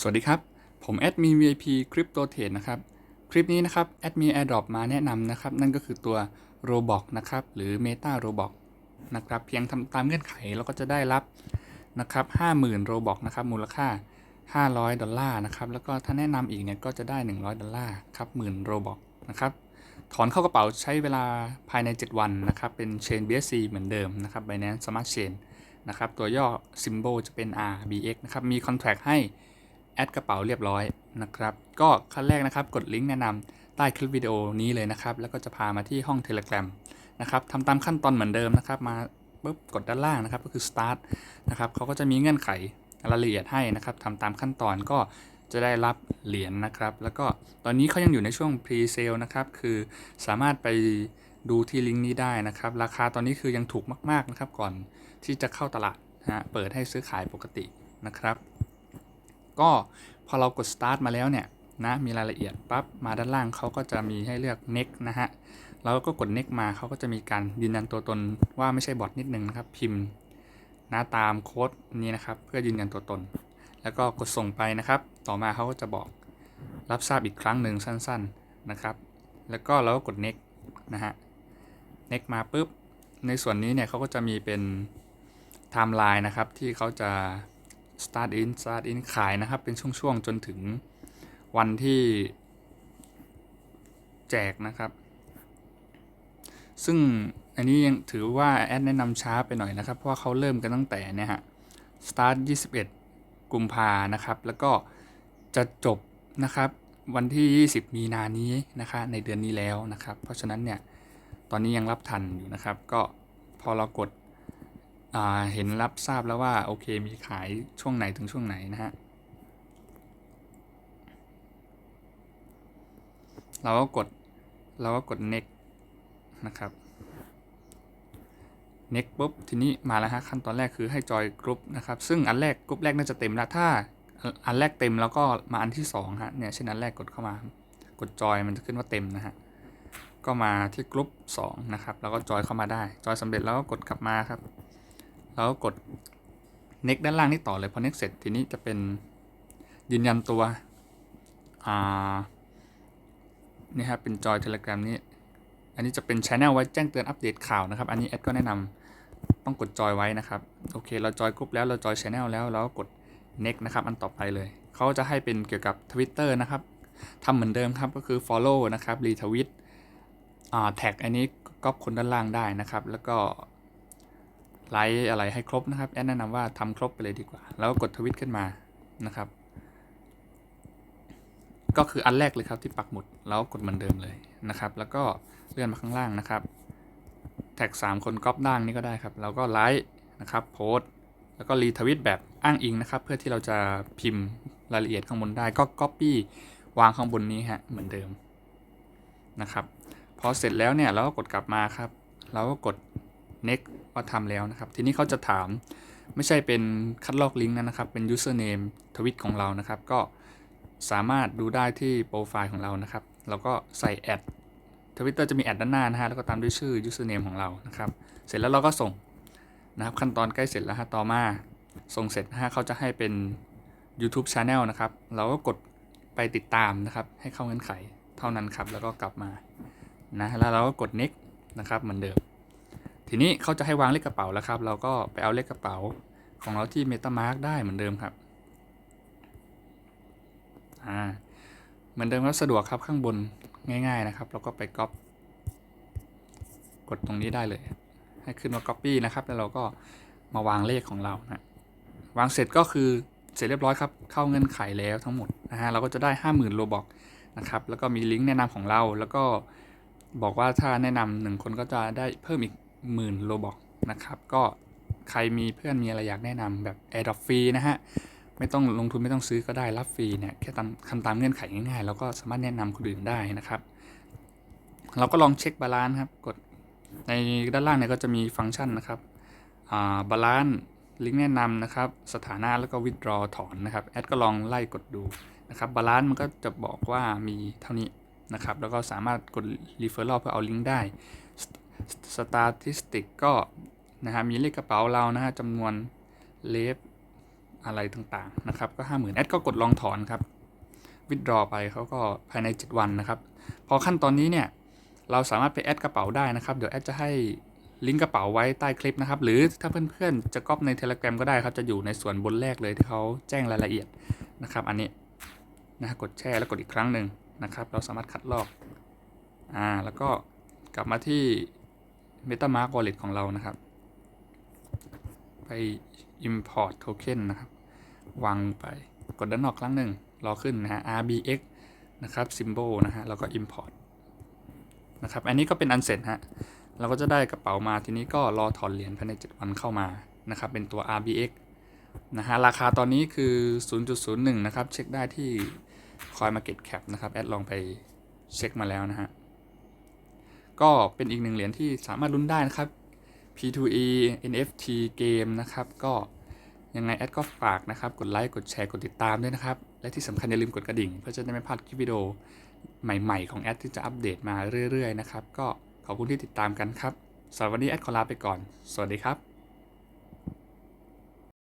สวัสดีครับ ผมแอดมี VIP Crypto Trade นะครับ คลิปนี้นะครับแอดมี AirDrop มาแนะนำนะครับ นั่นก็คือตัว Roblox นะครับ หรือ Meta Roblox นะครับ เพียงทำตามเงื่อนไขเราก็จะได้รับนะครับ50,000 Roblox นะครับ มูลค่า 500 ดอลลาร์นะครับ แล้วก็ถ้าแนะนำอีกเนี่ยก็จะได้ 100 ดอลลาร์ครับหมื่น Roblox นะครับ ถอนเข้ากระเป๋าใช้เวลาภายใน 7 วันนะครับ เป็น Chain BSC เหมือนเดิมนะครับ Binance Smart Chain นะครับ ตัวย่อ Symbol จะเป็น RBX นะครับ มี Contract ให้ แอดกระเป๋าเรียบร้อยนะครับ ก็ขั้นแรกนะครับกดลิงก์แนะนำใต้คลิปวิดีโอนี้เลยนะครับ แล้วก็จะพามาที่ห้อง Telegram นะครับทำตามขั้นตอนเหมือนเดิมนะครับ มาปุ๊บกดด้านล่างนะครับ ก็คือ start นะครับเขาก็จะมีเงื่อนไขรายละเอียดให้นะครับทำตามขั้นตอนก็จะได้รับเหรียญนนะครับ แล้วก็ตอนนี้เขายังอยู่ในช่วง pre-sale นะครับ คือสามารถไปดูที่ลิงก์นี้ได้นะครับ ราคาตอนนี้คือยังถูกมาก ๆนะครับ ก่อนที่จะเข้าตลาดนะฮะเปิดให้ซื้อขายปกตินะครับ ก็พอเรากด start มาแล้วเนี่ยนะมีรายละเอียดปั๊บมาด้านล่างเขาก็จะมีให้เลือก next นะฮะเราก็กด next มาเขาก็จะมีการยืนยันตัวตนว่าไม่ใช่บอทนิดนึงนะครับ พิมพ์นะตามโค้ดนี้นะครับ เพื่อยืนยันตัวตน แล้วก็กดส่งไปนะครับ ต่อมาเขาก็จะบอกรับทราบอีกครั้งหนึ่งสั้น ๆนะครับ แล้วก็เราก็กด next นะฮะ next มาปุ๊บในส่วนนี้เนี่ยเขาก็จะมีเป็น timeline นะครับที่เขาจะ start in start in ขายนะครับ เป็นช่วงๆ จนถึงวันที่แจกนะครับ ซึ่งอันนี้ยังถือว่า แอดแนะนำช้าไปหน่อยนะครับ เพราะว่าเขาเริ่มกันตั้งแต่เนี่ยฮะ start 21 กุมภานะครับ แล้วก็จะจบนะครับวันที่ 20 มีนานี้นะคะในเดือนนี้แล้วนะครับ เพราะฉะนั้นเนี่ยตอนนี้ยังรับทันอยู่นะครับ ก็พอเรากด เห็นรับทราบแล้วว่าโอเคมีขายช่วงไหนถึงช่วงไหนนะฮะเราก็กดเราก็กด next นะครับ next ปุ๊บทีนี้มาแล้วฮะขั้นตอนแรกคือให้จอยกรุ๊ปนะครับ ซึ่งอันแรกกรุ๊ปแรกน่าจะเต็มแล้วถ้าอันแรกเต็มแล้วก็มาอันที่2ฮะเนี่ยเช่นอันแรกกดเข้ามากดจอยมันจะขึ้นว่าเต็มนะฮะก็มาที่กรุ๊ป2นะครับแล้วก็จอยเข้ามาได้ จอยสำเร็จแล้วก็กดกลับมาครับ แล้วกด next ด้านล่างนี่ต่อเลยพอ next เสร็จทีนี้จะเป็นยืนยันตัวอ่านี่ครับเป็นจอย Telegram นี้ อันนี้จะเป็น Channel ไว้แจ้งเตือนอัปเดตข่าวนะครับ อันนี้แอดก็แนะนำต้องกดจอยไว้นะครับ โอเค เราจอยกรุ๊ปแล้วเราจอย Channel แล้วเราก็กด next นะครับ อันต่อไปเลย เขาจะให้เป็นเกี่ยวกับ Twitter นะครับทำเหมือนเดิมครับก็คือ follow นะครับ retweet อ่า tag อันนี้ก็คนด้านล่างได้นะครับ แล้วก็ ไลค์อะไรให้ครบนะครับ แอดแนะนำว่าทำครบไปเลยดีกว่า แล้วก็กดทวิตขึ้นมานะครับ ก็คืออันแรกเลยครับที่ปักหมุดแล้วกดเหมือนเดิมเลยนะครับ แล้วก็เลื่อนมาข้างล่างนะครับ แท็ก 3 คนก๊อปด่างนี่ก็ได้ครับ แล้วก็ไลค์นะครับโพสแล้วก็รีทวิตแบบอ้างอิงนะครับ เพื่อที่เราจะพิมพ์รายละเอียดข้างบนได้ก็ก๊อปปี้วางข้างบนนี้ฮะเหมือนเดิมนะครับ พอเสร็จแล้วเนี่ยเราก็กดกลับมาครับ เราก็กด next ว่าทำแล้วนะครับ ทีนี้เขาจะถามไม่ใช่เป็นคัดลอกลิงก์นะครับ เป็น username ทวิตของเรานะครับ ก็สามารถดูได้ที่โปรไฟล์ของเรานะครับ เราก็ใส่แอดทวิตเตอร์จะมีแอดด้านหน้านะฮะ แล้วก็ตามด้วยชื่อ username ของเรานะครับ เสร็จแล้วเราก็ส่งนะครับ ขั้นตอนใกล้เสร็จแล้วฮะ ต่อมา ส่งเสร็จฮะเขาจะให้เป็น YouTube Channel นะครับ เราก็กดไปติดตามนะครับ ให้เข้าเงื่อนไขเท่านั้นครับ แล้วก็กลับมานะ แล้วเราก็กด next นะครับ เหมือนเดิม ทีนี้เขาจะให้วางเลขกระเป๋าแล้วครับ เราก็ไปเอาเลขกระเป๋าของเราที่ MetaMask ได้เหมือนเดิมครับอ่าเหมือนเดิมครับสะดวกครับข้างบนง่าย ๆนะครับแล้วก็ไปก๊อปกดตรงนี้ได้เลย ให้ขึ้นว่า Copy นะครับ แล้วเราก็มาวางเลขของเรานะวางเสร็จก็คือเสร็จเรียบร้อยครับ เข้าเงื่อนไขแล้วทั้งหมดนะฮะเราก็จะได้ 50,000โลบอกนะครับ แล้วก็มีลิงก์แนะนำของเรา แล้วก็บอกว่าถ้าแนะนำหนึ่งคนก็จะได้เพิ่มอีก หมื่นโลบอกนะครับ ก็ใครมีเพื่อนมีอะไรอยากแนะนำแบบ a i r d r o p ฟรีนะฮะ ไม่ต้องลงทุนไม่ต้องซื้อก็ได้รับฟรีเนี่ยแค่ทำทำตามเงื่อนไขง่ายๆ แล้วก็สามารถแนะนำคนอื่นได้นะครับ เราก็ลองเช็คบาลานซ์ครับ กดในด้านล่างเนี่ยก็จะมีฟังก์ชันนะครับบาลานซ์ลิงก์แนะนำนะครับ สถานะแล้วก็ withdraw ถอนนะครับ แอดก็ลองไล่กดดูนะครับ บาลานซ์มันก็จะบอกว่ามีเท่านี้นะครับ แล้วก็สามารถกด referral เพื่อเอาลิงก์ได้ สตาติสติกก็นะฮะมีเลขกระเป๋าเรานะฮะจำนวนเลฟอะไรต่างๆนะครับก็50,000แอดก็กดลองถอนครับวิดรอไปเขาก็ภายใน 7 วันนะครับ พอขั้นตอนนี้เนี่ยเราสามารถไปแอดกระเป๋าได้นะครับ เดี๋ยวแอดจะให้ลิงก์กระเป๋าไว้ใต้คลิปนะครับ หรือถ้าเพื่อนๆจะก๊อปใน Telegram ก็ได้ครับ จะอยู่ในส่วนบนแรกเลยที่เขาแจ้งรายละเอียดนะครับ อันนี้นะฮะกดแชร์แล้วกดอีกครั้งหนึ่งนะครับ เราสามารถคัดลอกอ่าแล้วก็กลับมาที่ MetaMask Wallet ของเรานะครับ ไป import token นะครับ วางไปกดด้านนอกครั้งหนึ่ง รอขึ้นนะฮะ RBX นะครับ symbol นะฮะ แล้วก็ import นะครับ อันนี้ก็เป็นอันเสร็จฮะ เราก็จะได้กระเป๋ามาทีนี้ก็รอถอนเหรียญภายใน 7 วันเข้ามานะครับ เป็นตัว RBX นะฮะ ราคาตอนนี้คือ 0.01 นะครับ เช็คได้ที่ CoinMarketCap นะครับ แอดลองไปเช็คมาแล้วนะฮะ ก็เป็นอีกหนึ่งเหรียญที่สามารถลุ้นได้นะครับ P2E NFT เกมนะครับ ก็ยังไงแอดก็ฝากนะครับ กดไลค์ กดแชร์ กดติดตามด้วยนะครับ และที่สำคัญอย่าลืมกดกระดิ่ง เพื่อจะได้ไม่พลาดคลิปวิดีโอใหม่ๆ ของแอดที่จะอัปเดตมาเรื่อยๆนะครับ ก็ขอบคุณที่ติดตามกันครับสำหรับวันนี้แอดขอลาไปก่อน สวัสดีครับ